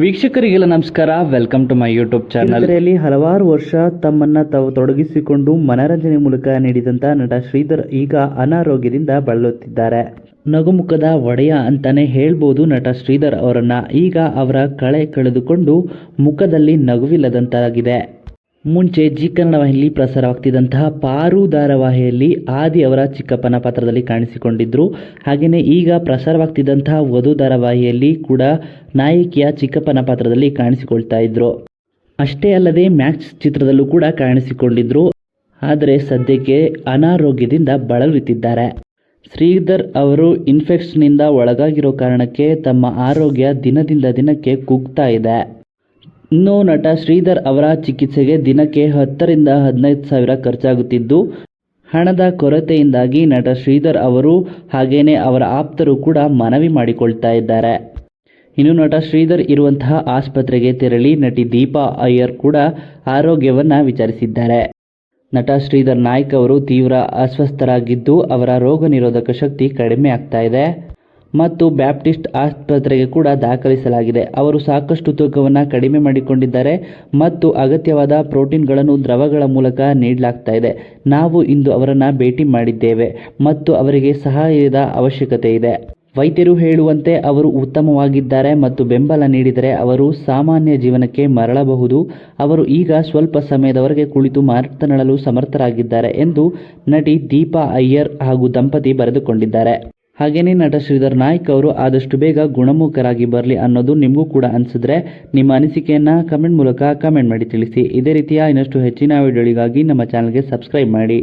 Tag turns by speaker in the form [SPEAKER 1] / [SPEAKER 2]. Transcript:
[SPEAKER 1] ವೀಕ್ಷಕರಿಗೆಲ್ಲ ನಮಸ್ಕಾರ. Welcome to my YouTube channel
[SPEAKER 2] ಇದರಲ್ಲಿ ಹಲವಾರು ವರ್ಷ ತಮ್ಮನ್ನ ತಾವು ತೊಡಗಿಸಿಕೊಂಡು ಮನರಂಜನೆ ಮೂಲಕ ನೀಡಿದಂತ ನಟ ಶ್ರೀಧರ್ ಈಗ ಅನಾರೋಗ್ಯದಿಂದ ಬಳಲುತ್ತಿದ್ದಾರೆ. ನಗುಮುಖದ ಒಡೆಯ ಅಂತಾನೆ ಹೇಳ್ಬೋದು ನಟ ಶ್ರೀಧರ್ ಅವರನ್ನ. ಈಗ ಅವರ ಕಳೆ ಕಳೆದುಕೊಂಡು ಮುಖದಲ್ಲಿ ನಗುವಿಲ್ಲದಂತಾಗಿದೆ. ಮುಂಚೆ ಜಿ ಕನ್ನಡ ವಾಹಿನಿಯಲ್ಲಿ ಪ್ರಸಾರವಾಗ್ತಿದ್ದಂತಹ ಪಾರು ಧಾರಾವಾಹಿಯಲ್ಲಿ ಆದಿ ಅವರ ಚಿಕ್ಕಪ್ಪನ ಪಾತ್ರದಲ್ಲಿ ಕಾಣಿಸಿಕೊಂಡಿದ್ರು. ಹಾಗೆಯೇ ಈಗ ಪ್ರಸಾರವಾಗ್ತಿದ್ದಂತಹ ವಧು ಧಾರಾವಾಹಿಯಲ್ಲಿ ಕೂಡ ನಾಯಕಿಯ ಚಿಕ್ಕಪ್ಪನ ಪಾತ್ರದಲ್ಲಿ ಕಾಣಿಸಿಕೊಳ್ತಾ ಇದ್ರು. ಅಷ್ಟೇ ಅಲ್ಲದೆ ಮ್ಯಾಕ್ಸ್ ಚಿತ್ರದಲ್ಲೂ ಕೂಡ ಕಾಣಿಸಿಕೊಂಡಿದ್ರು. ಆದರೆ ಸದ್ಯಕ್ಕೆ ಅನಾರೋಗ್ಯದಿಂದ ಬಳಲುತ್ತಿದ್ದಾರೆ. ಶ್ರೀಧರ್ ಅವರು ಇನ್ಫೆಕ್ಷನ್ನಿಂದ ಒಳಗಾಗಿರೋ ಕಾರಣಕ್ಕೆ ತಮ್ಮ ಆರೋಗ್ಯ ದಿನದಿಂದ ದಿನಕ್ಕೆ ಕುಗ್ತಾ ಇದೆ. ಇನ್ನು ನಟ ಶ್ರೀಧರ್ ಅವರ ಚಿಕಿತ್ಸೆಗೆ ದಿನಕ್ಕೆ ಹತ್ತರಿಂದ ಹದಿನೈದು ಸಾವಿರ ಖರ್ಚಾಗುತ್ತಿದ್ದು, ಹಣದ ಕೊರತೆಯಿಂದಾಗಿ ನಟ ಶ್ರೀಧರ್ ಅವರು ಹಾಗೇನೆ ಅವರ ಆಪ್ತರು ಕೂಡ ಮನವಿ ಮಾಡಿಕೊಳ್ತಾ ಇದ್ದಾರೆ. ಇನ್ನು ನಟ ಶ್ರೀಧರ್ ಇರುವಂತಹ ಆಸ್ಪತ್ರೆಗೆ ತೆರಳಿ ನಟಿ ದೀಪಾ ಅಯ್ಯರ್ ಕೂಡ ಆರೋಗ್ಯವನ್ನ ವಿಚಾರಿಸಿದ್ದಾರೆ. ನಟ ಶ್ರೀಧರ್ ನಾಯ್ಕ್ ಅವರು ತೀವ್ರ ಅಸ್ವಸ್ಥರಾಗಿದ್ದು ಅವರ ರೋಗ ನಿರೋಧಕ ಶಕ್ತಿ ಕಡಿಮೆ ಆಗ್ತಾ ಇದೆ. ಮತ್ತು ಬ್ಯಾಪ್ಟಿಸ್ಟ್ ಆಸ್ಪತ್ರೆಗೆ ಕೂಡ ದಾಖಲಿಸಲಾಗಿದೆ. ಅವರು ಸಾಕಷ್ಟು ತೂಕವನ್ನು ಕಡಿಮೆ ಮಾಡಿಕೊಂಡಿದ್ದಾರೆ ಮತ್ತು ಅಗತ್ಯವಾದ ಪ್ರೋಟೀನ್ಗಳನ್ನು ದ್ರವಗಳ ಮೂಲಕ ನೀಡಲಾಗ್ತಾ ಇದೆ. ನಾವು ಇಂದು ಅವರನ್ನು ಭೇಟಿ ಮಾಡಿದ್ದೇವೆ ಮತ್ತು ಅವರಿಗೆ ಸಹಾಯದ ಅವಶ್ಯಕತೆ ಇದೆ. ವೈದ್ಯರು ಹೇಳುವಂತೆ ಅವರು ಉತ್ತಮವಾಗಿದ್ದಾರೆ ಮತ್ತು ಬೆಂಬಲ ನೀಡಿದರೆ ಅವರು ಸಾಮಾನ್ಯ ಜೀವನಕ್ಕೆ ಮರಳಬಹುದು. ಅವರು ಈಗ ಸ್ವಲ್ಪ ಸಮಯದವರೆಗೆ ಕುಳಿತು ಮಾತನಾಡಲು ಸಮರ್ಥರಾಗಿದ್ದಾರೆ ಎಂದು ನಟಿ ದೀಪಾ ಅಯ್ಯರ್ ಹಾಗೂ ದಂಪತಿ ಬರೆದುಕೊಂಡಿದ್ದಾರೆ. ಹಾಗೆಯೇ ನಟ ಶ್ರೀಧರ್ ನಾಯ್ಕ್ ಅವರು ಆದಷ್ಟು ಬೇಗ ಗುಣಮುಖರಾಗಿ ಬರಲಿ ಅನ್ನೋದು ನಿಮಗೂ ಕೂಡ ಅನಿಸಿದ್ರೆ ನಿಮ್ಮ ಅನಿಸಿಕೆಯನ್ನು ಕಮೆಂಟ್ ಮೂಲಕ ಕಮೆಂಟ್ ಮಾಡಿ ತಿಳಿಸಿ. ಇದೇ ರೀತಿಯ ಇನ್ನಷ್ಟು ಹೆಚ್ಚಿನ ವಿಡಿಯೋಗಳಿಗಾಗಿ ನಮ್ಮ ಚಾನಲ್ಗೆ ಸಬ್ಸ್ಕ್ರೈಬ್ ಮಾಡಿ.